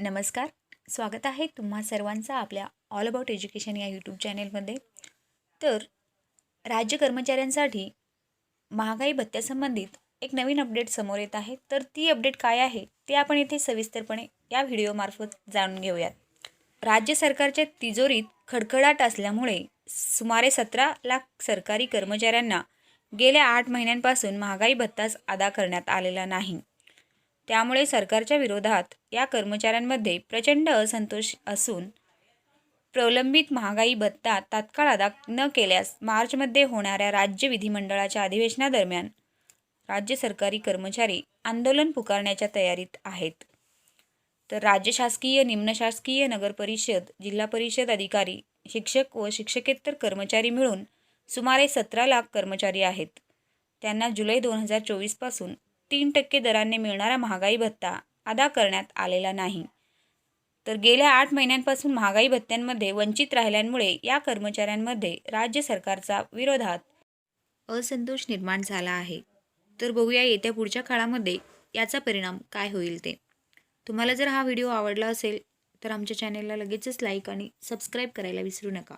नमस्कार. स्वागत आहे तुम्हा सर्वांचा आपल्या ऑल अबाउट एज्युकेशन या यूट्यूब चॅनेलमध्ये तर राज्य कर्मचाऱ्यांसाठी महागाई भत्त्यासंबंधित एक नवीन अपडेट समोर येत आहे. तर ती अपडेट काय आहे ते आपण येथे सविस्तरपणे या व्हिडिओमार्फत जाणून घेऊयात. राज्य सरकारच्या तिजोरीत खडखडाट असल्यामुळे सुमारे सतरा लाख सरकारी कर्मचाऱ्यांना गेल्या आठ महिन्यांपासून महागाई भत्ताच अदा करण्यात आलेला नाही. त्यामुळे सरकारच्या विरोधात या कर्मचाऱ्यांमध्ये प्रचंड असंतोष असून प्रलंबित महागाई भत्ता तात्काळ अदा न केल्यास मार्चमध्ये होणाऱ्या राज्य विधिमंडळाच्या अधिवेशनादरम्यान राज्य सरकारी कर्मचारी आंदोलन पुकारण्याच्या तयारीत आहेत. तर राज्य शासकीय निम्नशासकीय नगरपरिषद जिल्हा परिषद अधिकारी शिक्षक व शिक्षकेतर कर्मचारी मिळून सुमारे सतरा लाख कर्मचारी आहेत. त्यांना जुलै दोन हजार चोवीसपासून तीन टक्के दराने मिळणारा महागाई भत्ता अदा करण्यात आलेला नाही. तर गेल्या आठ महिन्यांपासून महागाई भत्त्यांमध्ये वंचित राहिल्यामुळे या कर्मचाऱ्यांमध्ये राज्य सरकारचा विरोधात असंतोष निर्माण झाला आहे. तर बघूया येत्या पुढच्या काळामध्ये याचा परिणाम काय होईल ते. तुम्हाला जर हा व्हिडिओ आवडला असेल तर आमच्या चॅनेलला लगेचच लाईक आणि सबस्क्राईब करायला विसरू नका.